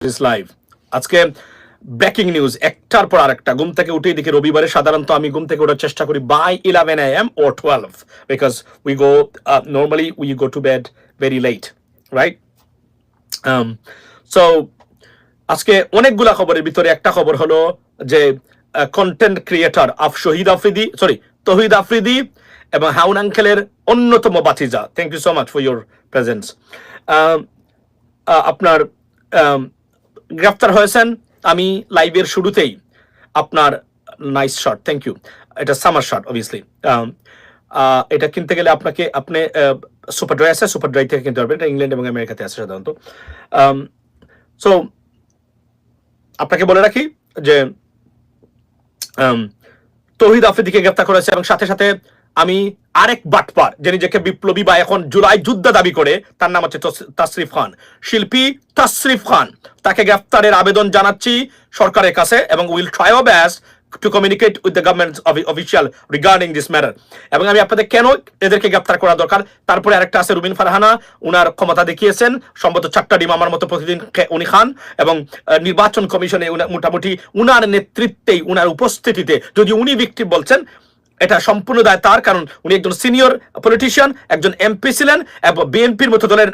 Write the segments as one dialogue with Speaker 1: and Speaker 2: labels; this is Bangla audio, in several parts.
Speaker 1: দিস লাইভ আজকে ব্রেকিং নিউজ একটার পর আরেকটা। ঘুম থেকে উঠেই দেখি রবিবারে সাধারণত আমি ঘুম থেকে ওঠার চেষ্টা করি by eleven A M O twelve because we go normally we go to bed very late right so আজকে অনেকগুলা খবরের ভিতরে একটা খবর হলো যে কন্টেন্ট ক্রিয়েটর আফ শহীদ আফ্রিদি সরি তহিদ আফ্রিদি এবং হাউন আঙ্কেলের অন্যতম বাতিজা thank you so much for your presence আপনার আম, গ্রেফতার হয়েছেন আমি লাইভের শুরুতেই আপনার নাইস শট থ্যাংক ইউ এটা সামার শট অবভিয়াসলি এটা কিনতে গেলে আপনাকে আপনি সুপার ড্রাই আছে সুপার ড্রাই থেকে কিনতে পারবেন। এটা ইংল্যান্ড এবং আমেরিকাতে আছে সাধারণত। সো আপনাকে বলে রাখি যে আম, তৌহিদ আফ্রিদিকে গ্রেফতার করেছে এবং সাথে সাথে আমি আরেক বাটপার যে নিজেকে বিপ্লবী বা এখন জুলাই যুদ্ধ দাবি করে, তার নাম হচ্ছে তাসরিফ খান। শিল্পী তাসরিফ খান, তাকে গ্রেফতারের আবেদন জানাচ্ছি সরকারের কাছে এবং will try of best to communicate with the government official regarding this matter. এবং আমি আপনাদের কেন এদেরকে গ্রেফতার করা দরকার? তারপরে আরেকটা আছে রুবিন ফারহানা, উনার ক্ষমতা দেখিয়েছেন। সম্ভবত চারটা ডিম আমার মতো প্রতিদিন উনি খান এবং নির্বাচন কমিশনে মোটামুটি উনার নেতৃত্বেই, উনার উপস্থিতিতে যদি উনি ভিক্টিম বলছেন এটা সম্পূর্ণ দায় তার, কারণ উনি একজন সিনিয়র পলিটিশিয়ান একজন এমপি ছিলেন, এবং বিএনপির মতো দলের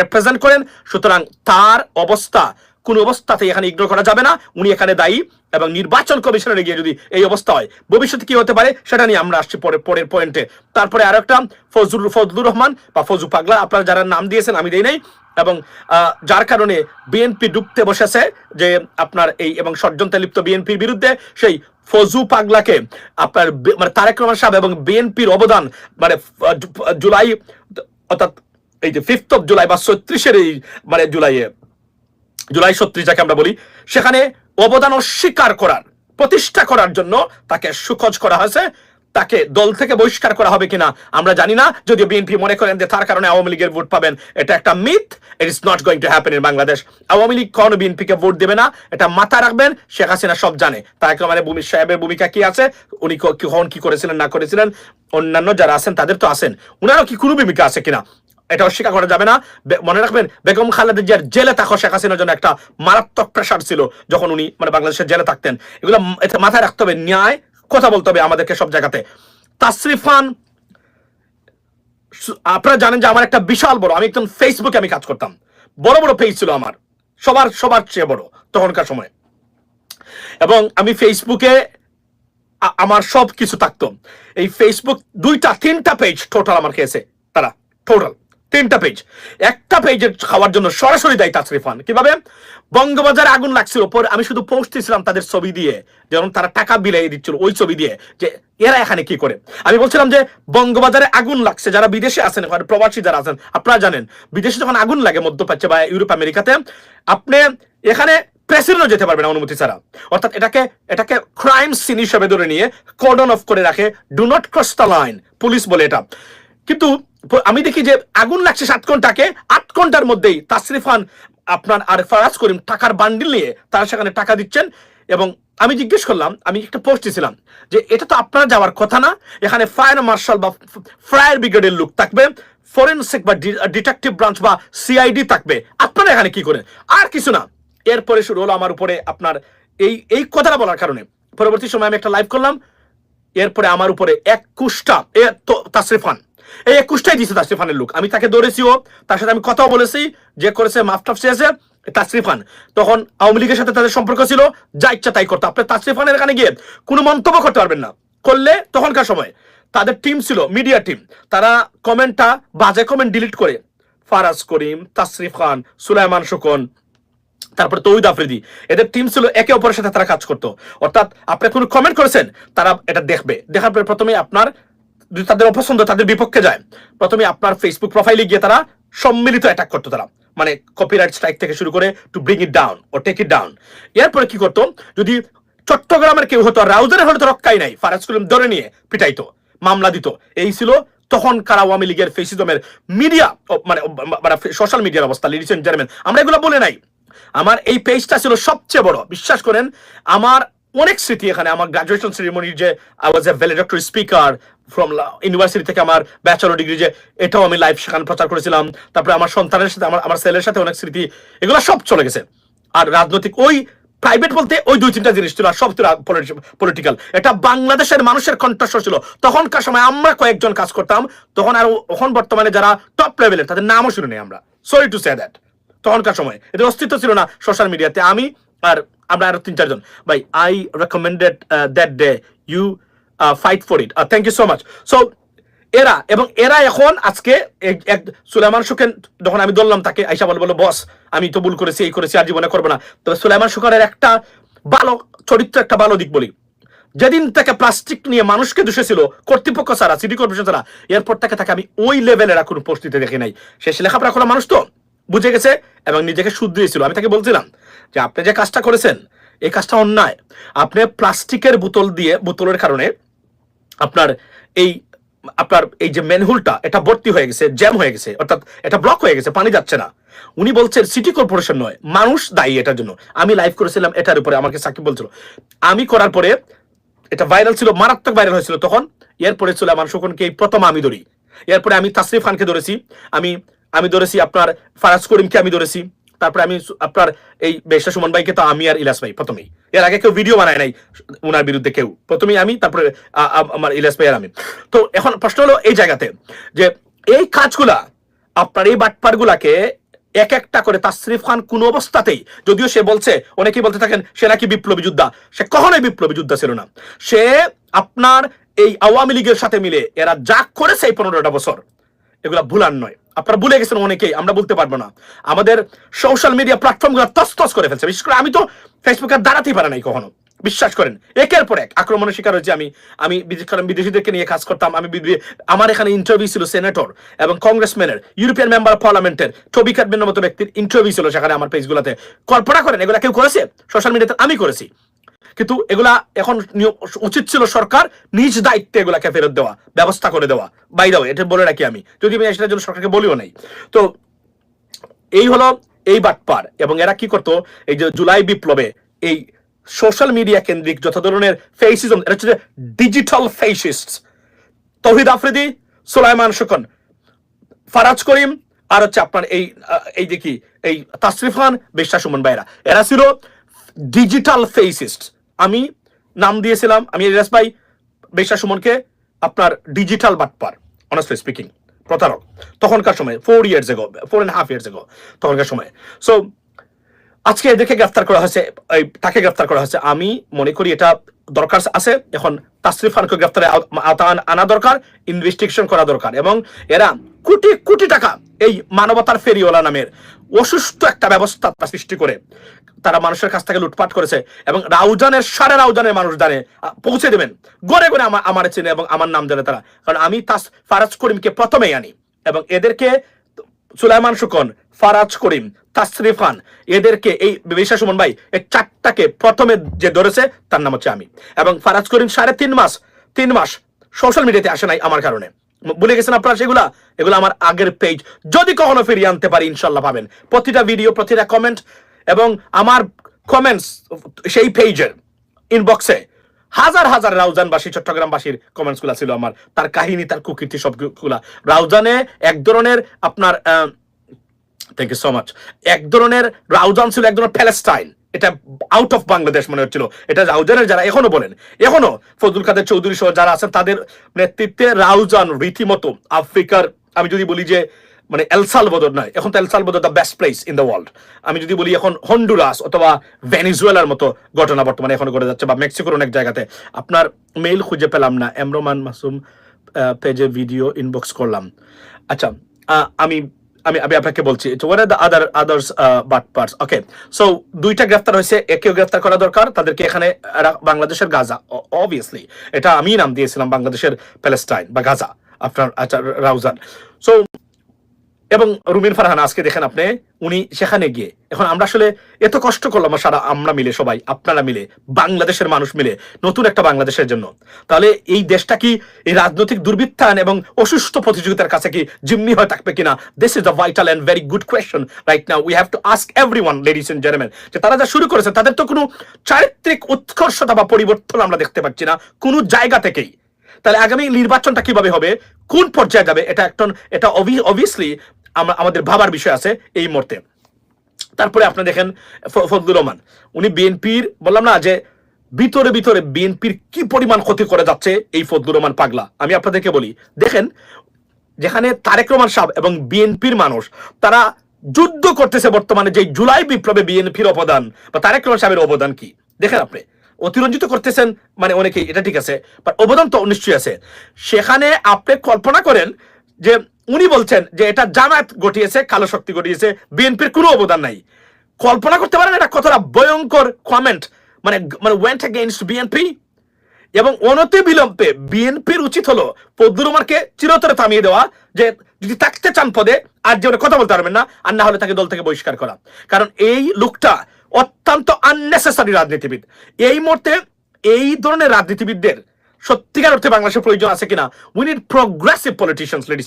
Speaker 1: রিপ্রেজেন্ট করেন। সুতরাং তার অবস্থা, কোন অবস্থাতেই এখানে ইগনোর করা যাবে না। উনি এখানে দায়ী, এবং নির্বাচন কমিশনে গিয়ে যদি এই অবস্থা হয়, ভবিষ্যতে কি হতে পারে সেটা নিয়ে আমরা আসছি পরে, পরের পয়েন্টে তারপরে আরও একটা, ফজলুর ফজলুর রহমান বা ফজু পাগলা, আপনারা যারা নাম দিয়েছেন আমি দেই নাই, এবং যার কারণে বিএনপি ডুবতে বসেছে যে আপনার এই, এবং ষড়যন্ত্রে লিপ্ত বিএনপির বিরুদ্ধে, সেই ফজু পাগলাকে আপনার মানে তারেক রহমান সাহেব এবং বিএনপির অবদান মানে জুলাই, অর্থাৎ এই যে ফিফথ অফ জুলাই বা ছত্রিশের এই মানে জুলাইয়ে, জুলাই ছত্রিশ যাকে আমরা বলি, সেখানে অবদান অস্বীকার করার, প্রতিষ্ঠা করার জন্য তাকে সুখজ করা হয়েছে। তাকে দল থেকে বহিষ্কার করা হবে কিনা, আমরা জানি না। যদিও বিএনপি মনে করেন যে তার কারণে আওয়ামী লীগের ভোট পাবেন, এটা একটা myth it is not going to happen in Bangladesh Awami League কখনো বিএনপিকে ভোট দেবে না, এটা মাথা রাখবেন, শেখ হাসিনা সব জানে। তার মানে ভূমি সাহেবের ভূমিকা কি আছে, উনি কখন কি করেছিলেন, না করেছিলেন, অন্যান্য যারা আছেন তাদের তো আছেন। উনারও কি কোনো ভূমিকা আছে কিনা, এটা অস্বীকার করা যাবে না। মনে রাখবেন, বেগম খালেদা জিয়ার জেলে থাকা শেখ হাসিনার জন্য একটা মারাত্মক প্রেশার ছিল, যখন উনি মানে বাংলাদেশের জেলে থাকতেন। এগুলো এটা মাথায় রাখতে হবে, ন্যায় কথা বলতে হবে আমাদেরকে সব জায়গাতে। তাসরিফান আপনারা জানেন যে আমার একটা বিশাল বড়, আমি একদম ফেসবুকে আমি কাজ করতাম। বড় বড় পেজ ছিল আমার। সবার সবার চেয়ে বড় তখনকার সময়। এবং আমি ফেসবুকে আমার সব কিছু থাকতো। এই ফেসবুক দুইটা, তিনটা পেজ টোটাল আমার খেয়েছে তারা টোটাল তিনটা পেজ একটা পেজের খাওয়ার জন্য সরাসরি দায়ী তাসরিফ খান। কীভাবে? বঙ্গবাজারে আগুন লাগছিল। পর আমি শুধু পোস্ট দিয়েছিলাম তাদের ছবি দিয়ে, যেমন তারা টাকা বিলাই দিচ্ছিল ওই ছবি দিয়ে, যে এরা এখানে কি করে? আমি বলছিলাম যে, বঙ্গবাজারে আগুন লাগছে। যারা বিদেশে আছেন প্রবাসী যারা আছেন, আপনারা জানেন, বিদেশে যখন আগুন লাগে মধ্যপ্রাচ্যে বা ইউরোপ, আমেরিকাতে, আপনি এখানে প্রেসিডেন্টও যেতে পারবে না অনুমতি ছাড়া। অর্থাৎ এটাকে এটাকে ক্রাইম সিন হিসেবে ধরে নিয়ে কর্ডন অফ করে রাখে। Do not cross the line police বলে এটা। কিন্তু আমি দেখি যে আগুন লাগছে সাত ঘন্টাকে, আট ঘণ্টার মধ্যেই তাসরিফ খান আপনার আর ফারাজ করিম টাকার বান্ডিল নিয়ে তারা সেখানে টাকা দিচ্ছেন। এবং আমি জিজ্ঞেস করলাম, আমি একটা পোস্ট দিয়েছিলাম যে এটা তো আপনার যাওয়ার কথা না, এখানে ফায়ার মার্শাল বা ফায়ার ব্রিগেডের লোক থাকবে ফরেন্সিক বা ডিটেকটিভ ব্রাঞ্চ বা সিআইডি থাকবে। আপনারা এখানে কি করেন? আর কিছু না। এরপরে শুরু হলো আমার উপরে আপনার এই এই কথাটা বলার কারণে। পরবর্তী সময় আমি একটা লাইভ করলাম, এরপরে আমার উপরে একুশটা এ, তো, তাসরিফ খান। এই একুশটাই দিয়েছে তাসরিফ খানের লোক। আমি তাকে ধরেছিও, তার সাথে আমি কথাও বলেছি, যে করেছে মাফটাফ চেয়েছে তাসরিফ খান তখন আওয়ামী লীগের সাথে তাদের সম্পর্ক ছিল, যা ইচ্ছা তাই করতো। আপনি তাসরিফ খানের এখানে গিয়ে কোনো মন্তব্য করতে পারবেন না। করলে তখনকার সময় তাদের টিম ছিল মিডিয়া টিম তারা কমেন্টটা বাজে কমেন্ট ডিলিট করে, ফারাজ করিম তাসরিফ খান সুলাইমান শুকন, তারপরে তৌহিদ আফ্রিদি, এদের টিম ছিল একে অপরের সাথে তারা কাজ করতো। অর্থাৎ আপনি কোনো কমেন্ট করেছেন, তারা এটা দেখবে। দেখার পরে প্রথমে আপনার যদি তাদের অপছন্দ তাদের বিপক্ষে যায়। প্রথমে আপনার ফেসবুক প্রোফাইলে গিয়ে তারা সম্মিলিত অ্যাটাক করতো তারা। মানে কপিরাইট স্ট্রাইক থেকে শুরু করে টু ব্রিং ইট ডাউন ও টেক ইট ডাউন এরপরে কি করতো? যদি চট্টগ্রামের কেউ হতো রাউজানের হলে তো রক্ষাই নাই, ফারাজ করিম ধরে নিয়ে পিটাইতো, মামলা দিত। এই ছিল তখন তখনকার আওয়ামী লীগের ফেসিজমের মিডিয়া মানে মানে সোশ্যাল মিডিয়ার অবস্থা লিডিস এন্ড আমরা এগুলো বলে নাই। আমার এই পেজটা ছিল সবচেয়ে বড়। বিশ্বাস করেন, আমার অনেক স্মৃতি এখানে, আমার গ্রাজুয়েশন সেরিমনি যে I was a valedictory speaker from university থেকে আমার ব্যাচেলর ডিগ্রি যে এটাও আমি লাইভ সেখানে প্রচার করেছিলাম। তারপরে আমার সন্তানের সাথে, আমার আমার ছেলের সাথে অনেক স্মৃতি এগুলো সব চলে গেছে। আর রাজনৈতিক ওই প্রাইভেট বলতে ওই দুই তিনটা জিনিস ছিল, আর সব পলিটিক্যাল এটা বাংলাদেশের মানুষের কণ্ঠস্বর ছিল। তখনকার সময় আমরা কয়েকজন কাজ করতাম, তখন আর এখন বর্তমানে যারা টপ লেভেলের তাদের নামও শুনে নেই আমরা। সরি টু সে দ্যাট তখনকার সময়। এদের অস্তিত্ব ছিল না সোশ্যাল মিডিয়াতে। আমি আর আমরা আরও তিন, চারজন। ভাই I recommended that day you fight for it thank you so much so এরা, এবং এরা এখন আজকে এক- সুলাইমান সুখেন যখন আমি ধরলাম তাকে, আইসা বলে, বলো বস আমি তো ভুল করেছি, এই করেছি, আর জীবনে করব না। তবে সুলাইমান সুখেনের একটা ভালো চরিত্র, একটা ভালো দিক বলি। যেদিন তাকে প্লাস্টিক নিয়ে মানুষকে দোষেছিল, কর্তৃপক্ষ ছাড়া, সিটি কর্পোরেশন ছাড়া, এরপর থেকে তাকে আমি ওই লেভেলের এখন উপস্থিতি দেখি নাই। সে লেখাপড়া করা মানুষ তো? বুঝে গেছে এবং নিজেকে শুধরিয়েছিল। আমি তাকে বলছিলাম যে, আপনি যে কাজটা করেছেন, এই কাজটা অন্যায়। আপনি প্লাস্টিকের বোতল দিয়ে, বোতলের কারণে আপনার এই আপনার এই যে ম্যানহুলটা, এটা ভর্তি হয়ে গেছে, জ্যাম হয়ে গেছে, অর্থাৎ এটা ব্লক হয়ে গেছে, পানি যাচ্ছে না। উনি বলছেন, সিটি কর্পোরেশন নয়, মানুষ দায়ী এটার জন্য। আমি লাইভ করেছিলাম, এটার উপরে আমাকে সাকিব বলছিল। আমি করার পরে এটা ভাইরাল ছিল, মারাত্মক ভাইরাল হয়েছিল। তখন এরপরে ছিল আমার শকুনকে প্রথম আমি ধরি। এরপরে আমি তাসরিফ খানকে ধরেছি। আমি আমি ধরেছি আপনার ফারাজ করিমকে আমি ধরেছি। তারপরে আমি আপনার এই বেশা সুমন ভাইকে তো আমি আর ইলাস ভাই প্রথমেই। এর আগে কেউ ভিডিও বানায় নাই ওনার বিরুদ্ধে কেউ। প্রথমেই আমি, তারপরে আমার ইলাস ভাই আর আমি। তো এখন প্রশ্ন হলো এই জায়গাতে যে এই কাজগুলা, আপনার এই বাটপারগুলাকে এক একটা করে তাসরিফ খান কোন অবস্থাতেই, যদিও সে বলছে, অনেকেই বলতে থাকেন, সে নাকি বিপ্লবী যোদ্ধা। সে কখনোই বিপ্লবী যোদ্ধা ছিল না। সে আপনার এই আওয়ামী লীগের সাথে মিলে এরা যা করেছে এই পনেরোটা বছর, এগুলা ভুলার নয়। আপনারা ভুলে গেছেন অনেকেই, আমরা বলতে পারব না। আমাদের সোশ্যাল মিডিয়া প্ল্যাটফর্মগুলো তস তস করে ফেলছে। বিশেষ করে আমি তো ফেসবুকে দাঁড়াতেই পারে নাই কখনো। বিশ্বাস করেন, একের পর এক আক্রমণের শিকার হয়েছে আমি। আমি বিদেশিদেরকে নিয়ে কাজ করতাম। আমি আমার এখানে ইন্টারভিউ ছিল সেনেটর এবং কংগ্রেসম্যানের ইউরোপিয়ান মেম্বার পার্লামেন্টের টবি ক্যাডমেনের মতো ব্যক্তির ইন্টারভিউ ছিল সেখানে আমার পেজগুলোতে কল্পনা করেন, এগুলা কেউ করেছে? সোশ্যাল মিডিয়াতে আমি করেছি। কিন্তু এগুলা এখন উচিত ছিল সরকার নিজ দায়িত্বে এগুলাকে ফেরত দেওয়া, ব্যবস্থা করে দেওয়া। বাই দাও এটা বলে রাখি আমি। যদি আমি সেটার জন্য সরকারকে বলিও নাই। তো এই হলো এই বাটপার এবং এরা কি করতো? এই যে জুলাই বিপ্লবে এই সোশ্যাল মিডিয়া কেন্দ্রিক যত ধরনের ফেসিজম এটা হচ্ছে ডিজিটাল ফেসিস্ট তৌহিদ আফ্রিদি, সুলাইমান শুকন, ফারাজ করিম, আর হচ্ছে আপনার এই এই যে কি? এই তাসরিফ খান, বিশ্বাস ভাইরা এরা ছিল ডিজিটাল ফেসিস্ট আমি নাম দিয়েছিলাম, আমি ইলিয়াস ভাই, বেশা সুমনকে আপনার ডিজিটাল বাটপার অনেস্টলি স্পিকিং প্রতারক, তখনকার সময় four years ago four and half years ago তখনকার সময়। সো আজকে এদেরকে গ্রেফতার করা হয়েছে তাকে গ্রেফতার করা হয়েছে। আমি মনে করি এটা দরকার আছে, এখন তাসরিফ খানকে গ্রেফতারে আন- দরকার ইনভেস্টিগেশন করা দরকার এবং এরা কোটি কোটি টাকা এই মানবতার ফেরিওয়ালা নামের অসুস্থ একটা ব্যবস্থা সৃষ্টি করে। তারা মানুষের কাছ থেকে লুটপাট করেছে এবং রাউজানের, সাড়ে রাউজানের মানুষ জানে পৌঁছে দেবেন। গড়ে গড়ে আমার আমার চেনে এবং আমার নাম জানে তারা। কারণ আমি তাস, ফারাজ করিমকে প্রথমেই আনি এবং এদেরকে সুলাইমান সুকন, ফারাজ করিম, তাসরিফ খান, এদেরকে এই বিশ্বাস সুমন ভাই, এই চারটাকে প্রথমে যে ধরেছে, তার নাম হচ্ছে আমি। এবং ফারাজ করিম সাড়ে তিন মাস তিন মাস সোশ্যাল মিডিয়াতে আসে নাই আমার কারণে। ভুলে গেছেন আপনারা সেগুলা? এগুলো আমার আগের পেজ যদি কখনো ফিরিয়ে আনতে পারি, ইনশাল্লাহ পাবেন। প্রতিটা ভিডিও প্রতিটা কমেন্ট এবং আমার কমেন্টস সেই পেজের ইনবক্সে হাজার হাজার রাউজানবাসী চট্টগ্রামবাসীর কমেন্টসগুলা ছিল আমার। তার কাহিনী, তার কুকীর্তি সবগুলা। রাউজানে এক ধরনের আপনার থ্যাংক ইউ সো মাচ এক ধরনের রাউজান ছিল এক ধরনের প্যালেস্টাইন এটা আউট অফ বাংলাদেশ মনে হচ্ছিল। এটা রাউজানের যারা, এখনও বলেন, এখনও ফজলুল কাদের চৌধুরী সহ যারা আছেন, তাদের নেতৃত্বে রাউজান রীতিমতো আফ্রিকার, আমি যদি বলি যে মানে এলসাল বদর নয়, এখন তো El Salvador the best place in the world আমি যদি বলি এখন হন্ডুরাস অথবা ভেনিজুয়েলার মতো ঘটনা বর্তমানে এখন ঘটে যাচ্ছে বা মেক্সিকোর অনেক জায়গাতে। আপনার মেইল খুঁজে পেলাম না এমরোমান মাসুম পেজে ভিডিও ইনবক্স করলাম। আচ্ছা আমি আমি আমি আপনাকে বলছি war the other others but parts okay so দুইটা গ্রেফতার হয়েছে, একেও গ্রেফতার করা দরকার, তাদেরকে এখানে বাংলাদেশের গাজা অবভিয়াসলি এটা আমি নাম দিয়েছিলাম বাংলাদেশের প্যালেস্টাইন বা গাজা, আপনার আচ্ছা রাউজান। সো এবং রুমিন ফারহান, আজকে দেখেন আপনি, উনি সেখানে গিয়ে, এখন আমরা আসলে এত কষ্ট করলাম সারা আমরা মিলে, সবাই, আপনারা মিলে, বাংলাদেশের মানুষ মিলে, নতুন একটা বাংলাদেশের জন্য। তাহলে এই দেশটা কি, এই রাজনৈতিক দুর্বৃত্তায়ন এবং অসুস্থ প্রতিযোগিতার কাছে কি জিম্মি হয়ে থাকবে কিনা? This is the vital and very good question right now we have to ask every one ladies and gentleman যে তারা যা শুরু করেছে, তাদের তো কোনো চারিত্রিক উৎকর্ষতা বা পরিবর্তন আমরা দেখতে পাচ্ছি না, কোনো জায়গা থেকেই। তাহলে আগামী নির্বাচনটা কীভাবে হবে? কোন পর্যায়ে যাবে? এটা একটা, এটা অবভিয়াসলি আমাদের ভাবার বিষয় আছে এই মুহূর্তে। তারপরে আপনি দেখেন ফজলুর রহমান। উনি বিএনপির, বললাম না যে ভিতরে ভিতরে বিএনপির কি পরিমাণ ক্ষতি করে যাচ্ছে এই ফজলুর রহমান পাগলা? আমি আপনাদেরকে বলি, দেখেন যেখানে তারেক রহমান সাহেব এবং বিএনপির মানুষ, তারা যুদ্ধ করতেছে বর্তমানে যে জুলাই বিপ্লবে বিএনপির অবদান বা তারেক রহমান সাহেবের অবদান কি? দেখেন আপনি, অতিরঞ্জিত করতেছেন মানে অনেকেই এটা ঠিক আছে বাট অবদান তো নিশ্চয়ই আছে। সেখানে আপনি কল্পনা করেন যে উনি বলছেন যে এটা জামায়াত ঘটিয়েছে, কালো শক্তি ঘটিয়েছে, বিএনপির কোনো অবদান নাই। কল্পনা করতে পারেন এটা কতটা ভয়ঙ্কর কমেন্ট মানে মানে ওয়েন্ট এগেইনস্ট বিএনপি? এবং অনতি বিলম্বে বিএনপির উচিত হলো পদ্মুরমারকে চিরতরে থামিয়ে দেওয়া, যে যদি থাকতে চান পদে, আর জীবনে কথা বলতে পারবেন না, আর না হলে তাকে দল থেকে বহিষ্কার করা। কারণ এই লোকটা অত্যন্ত আননেসেসারি রাজনীতিবিদ। এই মুহূর্তে এই ধরনের রাজনীতিবিদদের সত্যিকার অর্থে বাংলাদেশের প্রয়োজন আছে কিনা? We need progressive politicians ladies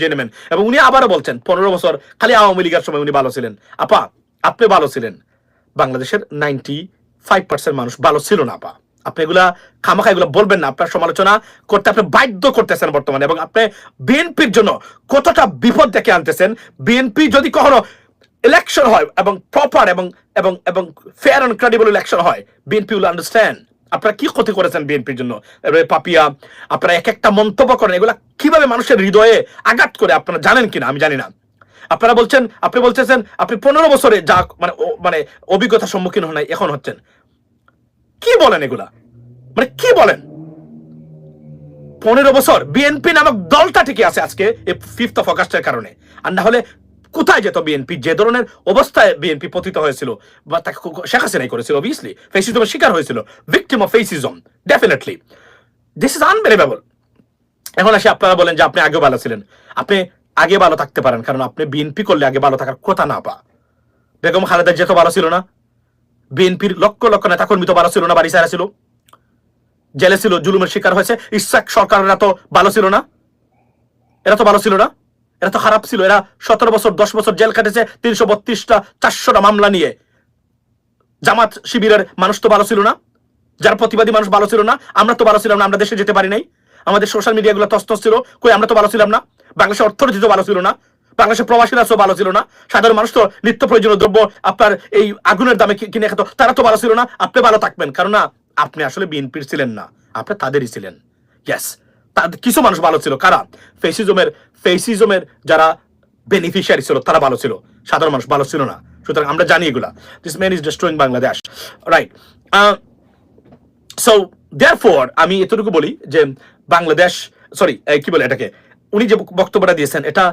Speaker 1: gentleman এবং উনি আবারও বলছেন, পনেরো বছর খালি আওয়ামী লীগের সময় উনি ভালো ছিলেন। আপা, আপনি ভালো ছিলেন। বাংলাদেশের নাইনটি ফাইভ পার্সেন্ট মানুষ ভালো ছিল না, আপা। আপনি এগুলা খামাখা এগুলো বলবেন না, আপনার সমালোচনা করতে আপনি বাধ্য করতেছেন বর্তমানে। এবং আপনি বিএনপির জন্য কতটা বিপদ দেখে আনতেছেন, বিএনপি যদি কখনো ইলেকশন হয় এবং প্রপার এবং এবং এবং ফেয়ার অ্যান্ড ক্রেডিবল ইলেকশন হয়, বিএনপি উইল আন্ডারস্ট্যান্ড আপনারা কি ক্ষতি করেছেন বিএনপির জন্য? পাপিয়া, আপনারা এক একটা মন্তব্য করেন, এগুলা কীভাবে মানুষের হৃদয়ে আঘাত করে? আপনারা জানেন কিনা? আমি জানি না। আপনারা বলছেন, আপনি বলতেছেন, আপনি পনেরো বছরে যা মানে মানে অভিজ্ঞতার সম্মুখীন হন নাই, এখন হচ্ছেন। কি বলেন এগুলা? মানে কি বলেন? পনেরো বছর বিএনপি নামক দলটা ঠিকই আছে আজকে, এই ফিফথ অফ অগাস্টের কারণে। আর না হলে কোথায় যেত বিএনপি? যে ধরনের অবস্থায় বিএনপি পতিত হয়েছিল বা তাকে শেখ হাসিনাই করেছিল অবভিয়াসলি ফেসিজমের শিকার হয়েছিল। Victim of fascism definitely this is unbelievable এখন আসে আপনারা বলেন যে আপনি আগে ভালো ছিলেন। আপনি আগে ভালো থাকতে পারেন, কারণ আপনি বিএনপি করলে আগে ভালো থাকার কথা না পা। বেগম খালেদা যেত ভালো ছিল না। বিএনপির লক্ষ লক্ষ নেতা কর্মী তো ভালো ছিল না, বাড়ি সারা ছিল। জেলে ছিল, জুলুমের শিকার হয়েছে। ইসাক সরকাররা তো ভালো ছিল না। এরা তো ভালো ছিল না। এরা তো খারাপ ছিল, এরা সতেরো বছর, দশ বছর জেল কাটেছে তিনশো বত্রিশটা, চারশোটা মামলা নিয়ে। জামাত শিবিরের মানুষ তো ভালো ছিল না, যার প্রতিবাদী মানুষ ভালো ছিল না, আমরা তো ভালো ছিলাম না, আমরা দেশে যেতে পারি নাই। আমাদের সোশ্যাল মিডিয়াগুলো তস্তস ছিল, কই আমরা তো ভালো ছিলাম না। বাংলাদেশের অর্থনীতি তো ভালো ছিল না, বাংলাদেশের প্রবাসীরা তো ভালো ছিল না, সাধারণ মানুষ তো নিত্য প্রয়োজনীয় দ্রব্য, আপনার এই আগুনের দামে কিনে খেত, তারা তো ভালো ছিল না, আপনি ভালো থাকবেন। কারণ না, আপনি আসলে বিএনপির ছিলেন না, আপনি তাদেরই ছিলেন। ইয়েস কিছু মানুষ ভালো ছিল। কারা? ফেসিজমের ফেসিজমের যারা বেনিফিশিয়ারি ছিল, তারা ভালো ছিল। সাধারণ মানুষ ভালো ছিল না। সুতরাং আমরা জানি এগুলা। This man is destroying Bangladesh right so therefore আমি এতটুকু বলি যে বাংলাদেশ সরি কি বলে এটাকে? উনি যে বক্তব্যটা দিয়েছেন, এটা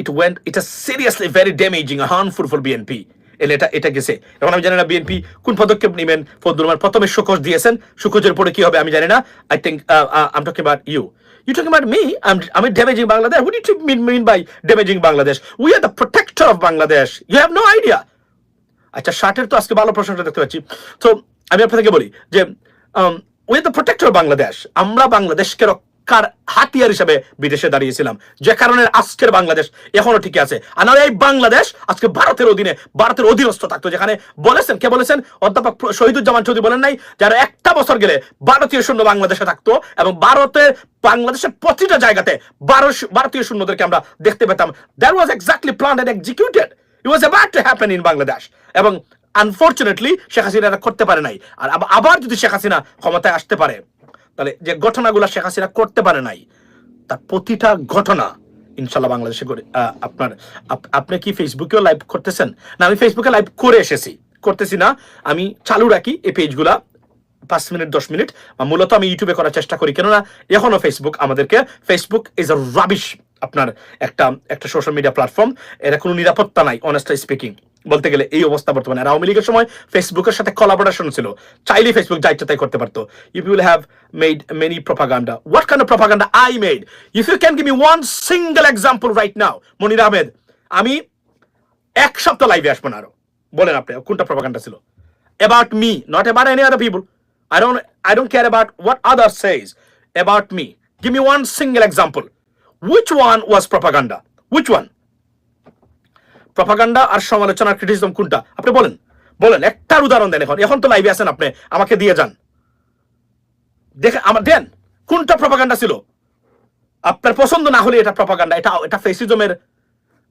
Speaker 1: it went it's seriously very damaging harmful for BNP এলে এটা এটা গেছে। এখন আমি জানি না বিএনপি কোন পদক্ষেপ নেবেন। ফজলুর প্রথমে সুকোজ দিয়েছেন। সুকোজের পরে কি হবে আমি জানি না। I think um talking about you You talking about me? I'm, I'm damaging Bangladesh. What do you mean, mean by damaging Bangladesh? We are the protector of Bangladesh. You have no idea. আচ্ছা ষাটের তো আজকে ভালো প্রশ্নটা দেখতে পাচ্ছি তো আমি আপনাকে বলি যে উই দ্য প্রোটেক্টর বাংলাদেশ আমরা বাংলাদেশকে রক্ষার হাতিয়ার হিসেবে বিদেশে দাঁড়িয়েছিলাম। যে কারণে আজকের বাংলাদেশ এখনও ঠিক আছে। আর এই বাংলাদেশ আজকে ভারতের অধীনে, ভারতের অধীনস্থ থাকতো, যেখানে বলেছেন, কে বলেছেন? অধ্যাপক শহীদুজ্জামান চৌধুরী বলেন নাই, যারা একটা বছর গেলে ভারতীয় শূন্য বাংলাদেশে থাকতো এবং ভারতে বাংলাদেশের প্রতিটা জায়গাতে ভারতীয় শূন্যদেরকে আমরা দেখতে পেতাম। That was exactly plan and executed it was about to happen in Bangladesh এবং আনফর্চুনেটলি শেখ হাসিনা করতে পারে নাই। আর আবার যদি শেখ হাসিনা ক্ষমতায় আসতে পারে তাহলে যে ঘটনাগুলো শেখ হাসিনা করতে পারে নাই, তার প্রতিটা ঘটনা ইনশাল্লাহ বাংলাদেশে করে আপনার, আপ- আপনি কি ফেসবুকেও লাইভ করতেছেন? না, আমি ফেসবুকে লাইভ করে এসেছি। করতেছি না। আমি চালু রাখি এই পেজগুলা পাঁচ মিনিট, দশ মিনিট মূলত আমি ইউটিউবে করার চেষ্টা করি। কেননা, এখনও ফেসবুক আমাদেরকে ফেসবুক ইজ আ রাবিশ আপনার একটা একটা সোশ্যাল মিডিয়া প্ল্যাটফর্ম এর কোনো নিরাপত্তা নাই অনেস্টলি স্পিকিং বলতে গেলে এই অবস্থা বর্তমানে আওয়ামী লীগের সময় ফেসবুকের সাথে কলাবোরেশন ছিল চাইলে ফেসবুক যা ইচ্ছা তাই করতে পারতো if you'll have made many propaganda what kind of I made if you can give me one single example right now Monir Ahmed আমি এক সপ্তাহ লাইভে আসব না আরও বলেন আপনি কোনটা প্রপাগান্ডা ছিল about me, not about any other people. I don't I don't care about what others says about me. Give me one single example. Which one was propaganda? Which one? Propaganda আর সমালোচনার ক্রিটিসিজম কোনটা? আপনি বলেন। বলেন, একটার উদাহরণ দেন এখন। এখন তো লাইভে আছেন আপনি, আমাকে দিয়ে যান। দেখে আমার দেন, কোনটা প্রপাগান্ডা ছিল? আপনার পছন্দ না হলে এটা প্রপাগান্ডা এটা এটা ফেসিজমের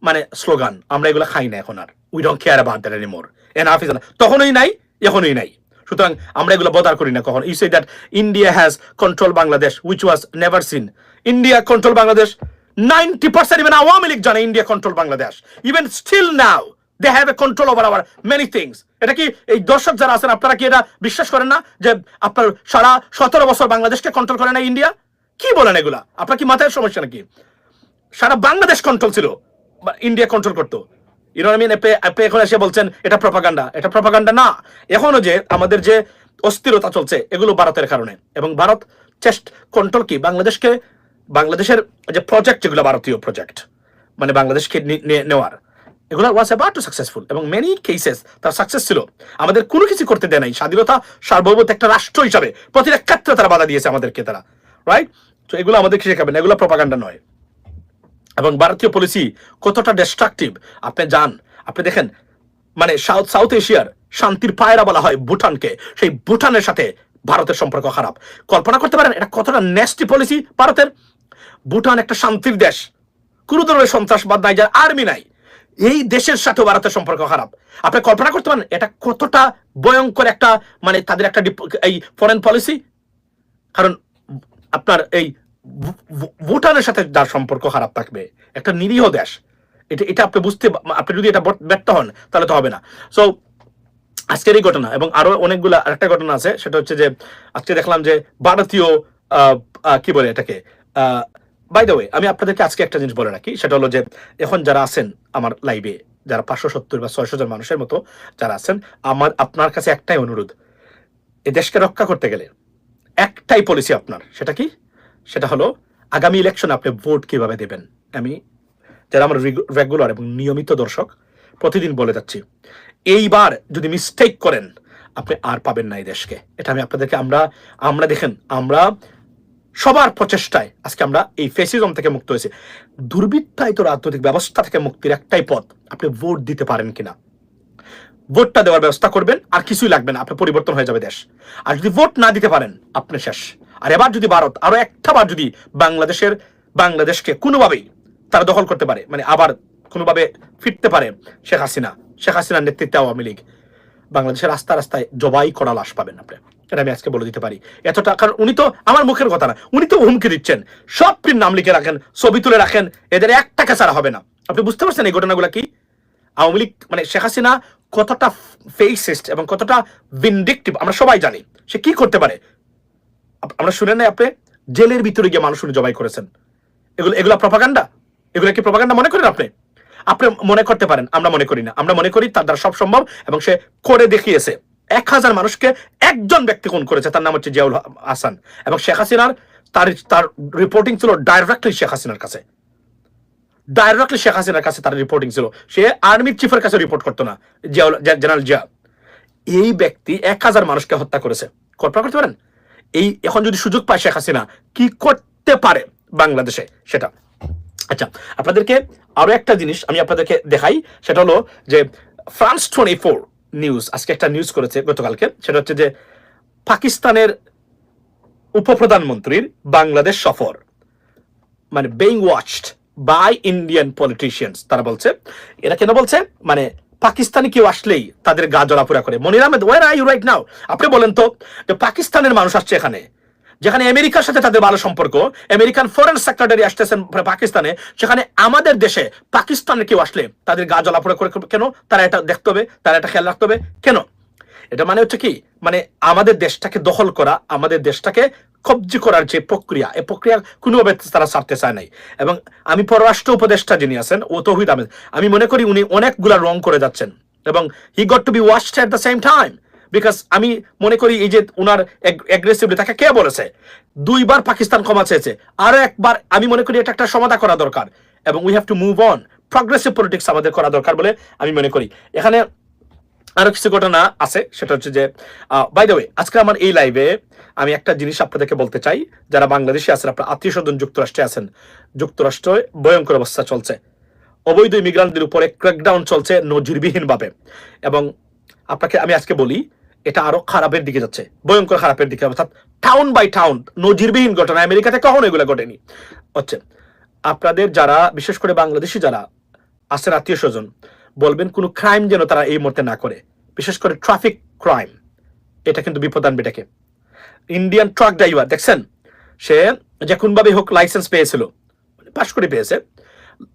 Speaker 1: মানে স্লোগান আমরা এগুলো খাই না এখন আর। We don't care about that anymore enough is তখনই নাই, এখনই নাই। সুতরাং আমরা এগুলো বদার করি না কখন। You say that India has control Bangladesh which was never seen India control Bangladesh ninety percent even Awami League জানে India control Bangladesh even still now they have a control over our many things এটা কি এই দর্শক যারা আছেন আপনারা কি এটা বিশ্বাস করেন না যে আপনার সারা সতেরো বছর বাংলাদেশকে কন্ট্রোল করে না ইন্ডিয়া কি বলেন এগুলা? আপনার কি মাথায় সমস্যা নাকি? সারা বাংলাদেশ কন্ট্রোল ছিল ইন্ডিয়া কন্ট্রোল করতো। ইউনো মিন আপনি এখন এসে বলছেন, এটা প্রপাগান্ডা এটা প্রপাগান্ডা না। এখনও যে আমাদের যে অস্থিরতা চলছে, এগুলো ভারতের কারণে। এবং ভারত চেস্ট কন্ট্রোল কি? বাংলাদেশকে বাংলাদেশের যে প্রজেক্ট যেগুলো ভারতীয় প্রজেক্ট মানে বাংলাদেশকে নেওয়ার, এগুলো ওয়াজ অ্যাবাউট টু সাকসেসফুল এবং মেনি কেসেস তার সাকসেস ছিল। আমাদের কোনো কিছু করতে দেয় নাই। স্বাধীনতা সার্বভৌমত একটা রাষ্ট্র হিসাবে প্রতিটা ক্ষেত্রে তারা বাধা দিয়েছে আমাদেরকে তারা রাইট তো এগুলো আমাদেরকে শেখাবেন, এগুলো প্রপাগান্ডা নয়। এবং ভারতীয় পলিসি কতটা ডিস্ট্রাকটিভ আপনি যান, আপনি দেখেন মানে সাউথ সাউথ এশিয়ার শান্তির পায়রা বলা হয় ভুটানকে। সেই ভুটানের সাথে ভারতের সম্পর্ক খারাপ। কল্পনা করতে পারেন, এটা কতটা নেস্টি পলিসি ভারতের? ভুটান একটা শান্তির দেশ। কোনো ধরনের সন্ত্রাসবাদ নাই, যার আর্মি নাই। এই দেশের সাথে ভারতের সম্পর্ক খারাপ। আপনি কল্পনা করতে পারেন, এটা কতটা ভয়ঙ্কর একটা মানে তাদের একটা এই ফরেন পলিসি কারণ আপনার এই ভুটানের সাথে যার সম্পর্ক খারাপ থাকবে, একটা নিরীহ দেশ। এটা এটা আপনি বুঝতে আপনি যদি এটা ব্যর্থ হন, তাহলে তো হবে না। সো আজকের এই ঘটনা, এবং আরও অনেকগুলো, আরেকটা ঘটনা আছে, সেটা হচ্ছে যে, আজকে দেখলাম যে, ভারতীয় কি বলে এটাকে বাই দ্য ওয়ে আমি আপনাদেরকে আজকে একটা জিনিস বলে রাখি, সেটা হলো যে এখন যারা আছেন আমার লাইভে যারা পাঁচশো সত্তর বা ছয়শো জন মানুষের মতো যারা আছেন, আমার, আপনার কাছে একটাই অনুরোধ, এ দেশকে রক্ষা করতে গেলে একটাই পলিসি আপনার, সেটা কি? সেটা হলো আগামী ইলেকশনে আপনি ভোট কীভাবে দেবেন? আমি, যারা আমার রেগুলার এবং নিয়মিত দর্শক, প্রতিদিন বলে যাচ্ছি, এইবার যদি মিস্টেক করেন, আপনি আর পাবেন না এই দেশকে। এটা আমি আপনাদেরকে, আমরা আমরা দেখেন, আমরা সবার প্রচেষ্টায় আজকে আমরা এই ফেসিজম থেকে মুক্ত হয়েছি। দুর্বৃত্তায়িত রাজনৈতিক ব্যবস্থা থেকে মুক্তির একটাই পথ, আপনি ভোট দিতে পারেন কিনা। ভোটটা দেওয়ার ব্যবস্থা করবেন, আর কিছুই লাগবে না, আপনার পরিবর্তন হয়ে যাবে দেশ। আর যদি ভোট না দিতে পারেন, আপনি শেষ। আর এবার যদি ভারত, আরও একটা বার যদি বাংলাদেশের, বাংলাদেশকে কোনোভাবেই তারা দখল করতে পারে মানে আবার কোনোভাবে ফিরতে পারে, শেখ হাসিনা। শেখ হাসিনার নেতৃত্বে আওয়ামী লীগ। বাংলাদেশের রাস্তা রাস্তায় জবাই করা লাশ পাবেন আপনি। এটা আমি আজকে বলে দিতে পারি। এতটা কারণ উনি তো আমার মুখের কথা না, উনি তো হুমকি দিচ্ছেন। সব পিন নাম লিখে রাখেন, ছবি তুলে রাখেন, এদের এক টাকা ছাড়া হবে না। আপনি বুঝতে পারছেন এই ঘটনাগুলো কি? আওয়ামী লীগ মানে শেখ হাসিনা কতটা ফেসিস্ট এবং কতটা ভিনডিকটিভ আমরা সবাই জানি। সে কি করতে পারে? আমরা শুনে নাই আপনি? জেলের ভিতরে গিয়ে মানুষ উনি জবাই করেছেন। এগুলো এগুলো প্রপাগান্ডা এগুলো কি প্রপাগান্ডা মনে করেন আপনি? আপনি মনে করতে পারেন, আমরা মনে করি না। আমরা মনে করি তার দ্বারা সব সম্ভব এবং সে করে দেখিয়েছে। এক হাজার মানুষকে একজন ব্যক্তি খুন করেছে, তার নাম হচ্ছে জিয়াউল হাসান। এবং শেখ হাসিনার তার তার রিপোর্টিং ছিল ডাইরেক্টলি শেখ হাসিনার কাছে। ডাইরেক্টলি শেখ হাসিনার কাছে তার রিপোর্টিং ছিল। সে আর্মির চিফের কাছে রিপোর্ট করতো না, জিয়াউল জেনারেল জিয়া। এই ব্যক্তি এক হাজার মানুষকে হত্যা করেছে। কল্পনা করতে পারেন? এই এখন যদি সুযোগ পায় শেখ হাসিনা, কি করতে পারে বাংলাদেশে সেটা? আচ্ছা আপনাদেরকে আরও একটা জিনিস আমি আপনাদেরকে দেখাই, সেটা হলো যে ফ্রান্স টোয়েন্টি ফোর নিউজ আজকে একটা নিউজ করেছে গতকালকে, সেটা হচ্ছে যে পাকিস্তানের উপপ্রধানমন্ত্রীর বাংলাদেশ সফর মানে being watched by Indian politicians তারা বলছে, এরা কেন বলছে মানে পাকিস্তানি কেউ আসলেই তাদের গা জড়াপুরা করে। Monir Ahmed were I you right now আপনি বলেন তো, যে পাকিস্তানের মানুষ আসছে এখানে যেখানে আমেরিকার সাথে তাদের ভালো সম্পর্ক, আমেরিকান ফরেন সেক্রেটারি আসতেছেন পাকিস্তানে, সেখানে আমাদের দেশে পাকিস্তানের কেউ আসলে তাদের গা জ্বলাপোড়া করে কেন? তারা এটা দেখতে হবে, তারা এটা খেয়াল রাখতে হবে। কেন? এটা মানে হচ্ছে কি? মানে আমাদের দেশটাকে দখল করা, আমাদের দেশটাকে কবজি করার যে প্রক্রিয়া এই প্রক্রিয়া কোনোভাবে তারা ছাড়তে চায় নাই। এবং আমি পররাষ্ট্র উপদেষ্টা যিনি আছেন, ও তৌহিদ আহমেদ, আমি মনে করি উনি অনেকগুলা রং করে যাচ্ছেন। এবং he got to be watched at the same time because আমি মনে করি এই যে উনার অ্যাগ্রেসিভলি তাকে কে বলেছে? দুইবার পাকিস্তান ক্ষমা চেয়েছে। আরও একবার আমি মনে করি এটা একটা সমাধা করা দরকার। এবং we have to move on progressive politics আমাদের করা দরকার বলে আমি মনে করি। এখানে আরও কিছু ঘটনা আছে। সেটা হচ্ছে যে বাই দ্য ওয়ে আজকে আমার এই লাইভে আমি একটা জিনিস আপনাদেরকে বলতে চাই। যারা বাংলাদেশে আছেন, আপনার আত্মীয় স্বজন যুক্তরাষ্ট্রে আছেন যুক্তরাষ্ট্রে ভয়ঙ্কর অবস্থা চলছে। অবৈধ ইমিগ্রান্টদের উপরে ক্র্যাকডাউন চলছে নজিরবিহীনভাবে। এবং আপনাকে, আমি আজকে বলি এটা আরও খারাপের দিকে যাচ্ছে, ভয়ঙ্কর খারাপের দিকে অর্থাৎ টাউন বাই টাউন নজিরবিহীন ঘটনা, আমেরিকাতে কখনো এগুলো ঘটেনি। হচ্ছে আপনাদের যারা, বিশেষ করে বাংলাদেশি যারা আছেন, আত্মীয় স্বজন, বলবেন কোনো ক্রাইম যেন তারা এই মুহূর্তে না করে। বিশেষ করে ট্রাফিক ক্রাইম এটা কিন্তু বিপদ আনবে এটাকে। ইন্ডিয়ান ট্রাক ড্রাইভার দেখছেন? সে যে কোনভাবে হোক লাইসেন্স পেয়েছিল পাশ করে পেয়েছে।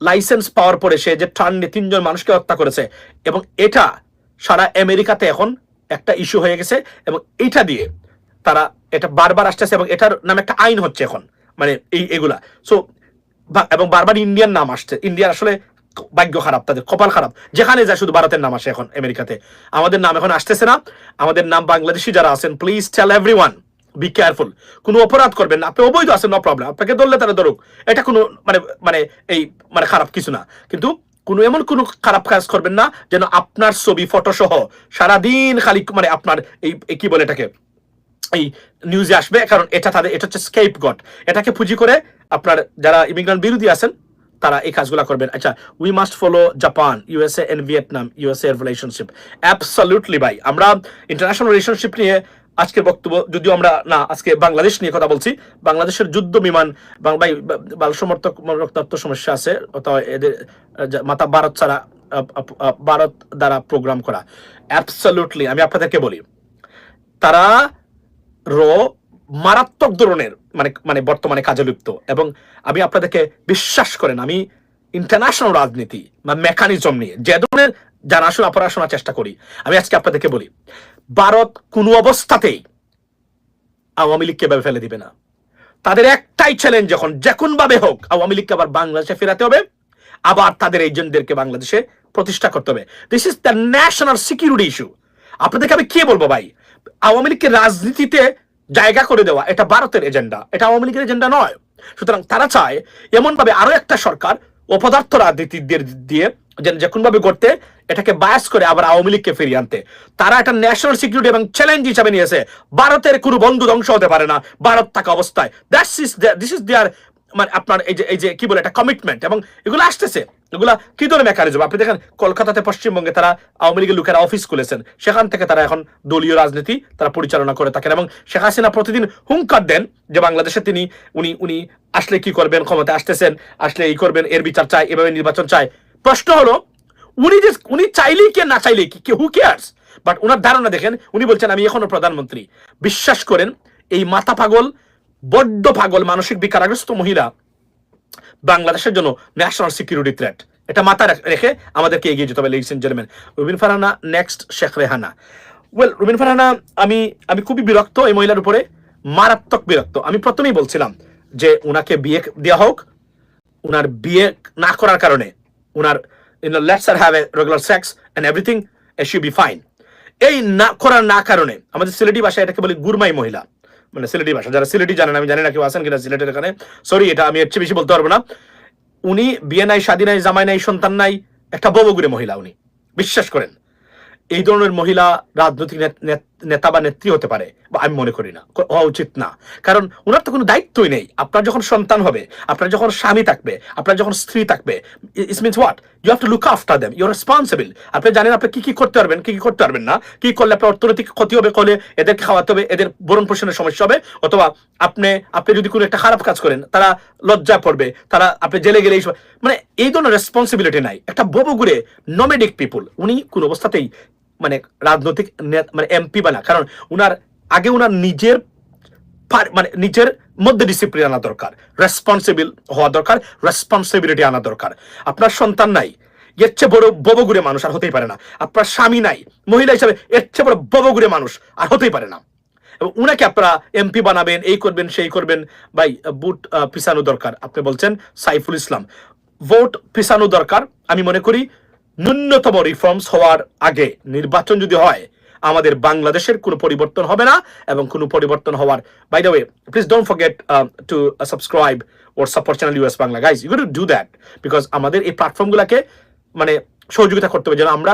Speaker 1: লাইসেন্স পাওয়ার পরে সে যে টার্ন তিনজন মানুষকে হত্যা করেছে, এবং এটা সারা আমেরিকাতে এখন একটা ইস্যু হয়ে গেছে এবং এইটা দিয়ে তারা এটা বারবার আসতেছে এবং এটার নামে একটা আইন হচ্ছে এখন মানে এই এগুলা। সো এবং বারবার ইন্ডিয়ান নাম আসছে। ইন্ডিয়ার আসলে ভাগ্য খারাপ, তাদের কপাল খারাপ। যেখানে যায় শুধু ভারতের নাম আসে এখন আমেরিকাতে। আমাদের নাম এখন আসতেছে না। আমাদের নাম বাংলাদেশি যারা আছেন please tell everyone be careful কোনো অপরাধ করবেন না। আপনি অবৈধ আছেন নো প্রবলেম আপনাকে ধরলে তারা ধরুক। এটা কোনো মানে মানে এই মানে খারাপ কিছু না। কিন্তু কোনো এমন কোনো খারাপ কাজ করবেন না যেন আপনার ছবি ফটো সহ সারাদিন খালি মানে আপনার এই কি বলে এটাকে? এই নিউজে আসবে, কারণ এটা তাদের, এটা হচ্ছে স্কেপ গট এটাকে পুঁজি করে আপনার যারা ইমিগ্রান্ট বিরোধী আছেন, তারা এই কাজগুলো করবেন। আচ্ছা we must follow Japan USA and Vietnam USA এর রিলেশনশিপ অ্যাবসলিউটলি ভাই, আমরা ইন্টারন্যাশনাল রিলেশনশিপ নিয়ে আজকের বক্তব্য, যদিও আমরা, না, আজকে বাংলাদেশ নিয়ে কথা বলছি। বাংলাদেশের যুদ্ধ বিমান বাল সমর্থক রক্তাক্ত সমস্যা আছে, অথবা এদের মাতা ভারত ছাড়া ভারত দ্বারা প্রোগ্রাম করা। অ্যাবসলিউটলি আমি আপনাদেরকে বলি, তারা র মারাত্মক ধরনের মানে মানে বর্তমানে কাজে লিপ্ত। এবং আমি আপনাদেরকে বিশ্বাস করেন, আমি ইন্টারন্যাশনাল রাজনীতি বা মেকানিজম নিয়ে, যে ধরনের জানাশোনা পড়াশোনার চেষ্টা করি, আমি আজকে আপনাদেরকে বলি ভারত কোনো অবস্থাতেই আওয়ামী লীগকে ভাবে ফেলে দিবে না। তাদের একটাই চ্যালেঞ্জ যখন, যে ভাবে হোক, আওয়ামী লীগকে আবার বাংলাদেশে ফেরাতে হবে, আবার তাদের এজেন্টদেরকে বাংলাদেশে প্রতিষ্ঠা করতে হবে। This is the national security issue আপনাদেরকে আমি কে বলব ভাই? আওয়ামী লীগকে রাজনীতিতে জায়গা করে দেওয়া, এটা ভারতের এজেন্ডা এটা আওয়ামী লীগের এজেন্ডা নয়। সুতরাং তারা চায়, এমনভাবে আরও একটা সরকার অপদার্থ রাজনীতিদের দিয়ে যে কোনোভাবে করতে এটাকে বায়াস করে আবার আওয়ামী লীগকে ফিরিয়ে আনতে। তারা একটা ন্যাশনাল সিকিউরিটি এবং চ্যালেঞ্জ হিসাবে নিয়েছে। ভারতের কোনো বন্ধু ধ্বংস হতে পারে না। ভারত থাকা অবস্থায়। That's is this is there মানে আপনার এই যে এই যে, কি বলে একটা কমিটমেন্ট এবং এগুলো আসতেছে। এগুলা কি ধরনের মেকানিজম আপনি দেখেন, কলকাতাতে পশ্চিমবঙ্গে তারা আওয়ামী লীগের লোকেরা অফিস খুলেছেন। সেখান থেকে তারা এখন দলীয় রাজনীতি তারা পরিচালনা করে থাকেন এবং শেখ হাসিনা প্রতিদিন হুঙ্কার দেন যে বাংলাদেশে তিনি, উনি উনি আসলে কি করবেন ক্ষমতা আসতেছেন, আসলে এই করবেন, এর বিচার চাই এভাবে নির্বাচন চায়। প্রশ্ন হলো, উনি যে, উনি চাইলেই কে না চাইলেই কি? হু কেয়ার্স বাট ওনার ধারণা দেখেন, উনি বলছেন, আমি এখনও প্রধানমন্ত্রী। বিশ্বাস করেন, এই মাথা পাগল বড্ড পাগল, মানসিক বিকারগ্রস্ত মহিলা বাংলাদেশের জন্য ন্যাশনাল সিকিউরিটি থ্রেট এটা মাথা রেখে আমাদেরকে এগিয়ে যেতে হবে ladies and gentleman Rubin Farhana next Sheikh Rehana. Well Rubin Farhana, আমি আমি খুবই বিরক্ত এই মহিলার উপরে, মারাত্মক বিরক্ত। আমি প্রথমেই বলছিলাম যে উনাকে বিয়ে দেওয়া হোক, উনার বিয়ে না করার কারণে, উনার let's R have a regular sex and everything a she be fine এই না করার না কারণে, আমাদের সিলেটি ভাষায় এটাকে বলি গুরমাই মহিলা। মানে সিলেটি ভাষা। যারা সিলেটি জানেন, আমি জানি না কেউ আছেন কিনা সিলেটের এখানে। সরি এটা আমি এর বেশি বলতে পারব না। উনি বিয়ে নাই স্বাধীন নাই, জামাই নাই, সন্তান নাই, একটা ববগুড়ে মহিলা উনি। বিশ্বাস করেন। এই ধরনের মহিলা রাজনৈতিক নেতা বা নেত্রী হতে পারে, বা আমি মনে করি না হওয়া উচিত না। কারণ ওনার তো কোনো দায়িত্বই নেই। আপনার যখন সন্তান হবে, আপনার যখন স্বামী থাকবে, আপনার যখন স্ত্রী থাকবে is means what? You have to look after them your responsible আপনি জানেন আপনি কি কি করতে পারবেন, কি কি করতে পারবেন না। কি করলে আপনার অর্থনৈতিক ক্ষতি হবে, করলে এদের খাওয়াতে হবে, এদের বরণ পোষণের সমস্যা হবে। অথবা আপনি আপনি যদি কোনো একটা খারাপ কাজ করেন, তারা লজ্জা পড়বে, তারা আপনি জেলে গেলে মানে এই ধরনের রেসপন্সিবিলিটি নাই। একটা ববগুড়ে নমেডিক পিপুল উনি কোন অবস্থাতেই মানে রাজনৈতিক মানে এমপি বা না কারণ উনার, আগে উনার নিজের মানে নিজের মধ্যে ডিসিপ্লিন আনা দরকার। রেসপন্সিবল হওয়া দরকার রেসপন্সিবিলিটি আনা দরকার। আপনার সন্তান নাই, এর চেয়ে বড় ববগুড়ে মানুষ আর হতেই পারে না। আপনার স্বামী নাই, মহিলা হিসাবে এর চেয়ে বড় ববগুড়ে মানুষ আর হতেই পারে না। এবং উনাকে আপনারা এমপি বানাবেন, এই করবেন, সেই করবেন। ভাই বুট পিছানো দরকার। আপনি বলছেন সাইফুল ইসলাম। ভোট পিসানো দরকার, আমি মনে করি ন্যূনতম রিফর্মস হওয়ার আগে নির্বাচন যদি হয়, আমাদের বাংলাদেশের কোনো পরিবর্তন হবে না এবং কোনো পরিবর্তন হওয়ার by the way please don't forget to subscribe or support channel US Bangla guys you to do that because আমাদের এই প্ল্যাটফর্মগুলোকে মানে সহযোগিতা করতে হবে যেন আমরা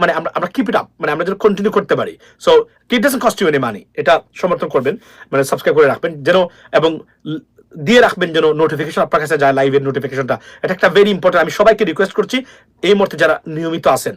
Speaker 1: মানে আমরা আমরা কিপ ইট আপ মানে আমরা যেন কন্টিনিউ করতে পারি। So it doesn't cost you any money এটা সমর্থন করবেন মানে সাবস্ক্রাইব করে রাখবেন যেন, এবং দিয়ে রাখবেন যেন নোটিফিকেশন আপনার কাছে যায় লাইভের নোটিফিকেশনটা এটা একটা ভেরি ইম্পর্টেন্ট আমি সবাইকে রিকোয়েস্ট করছি, এই মুহূর্তে যারা নিয়মিত আছেন।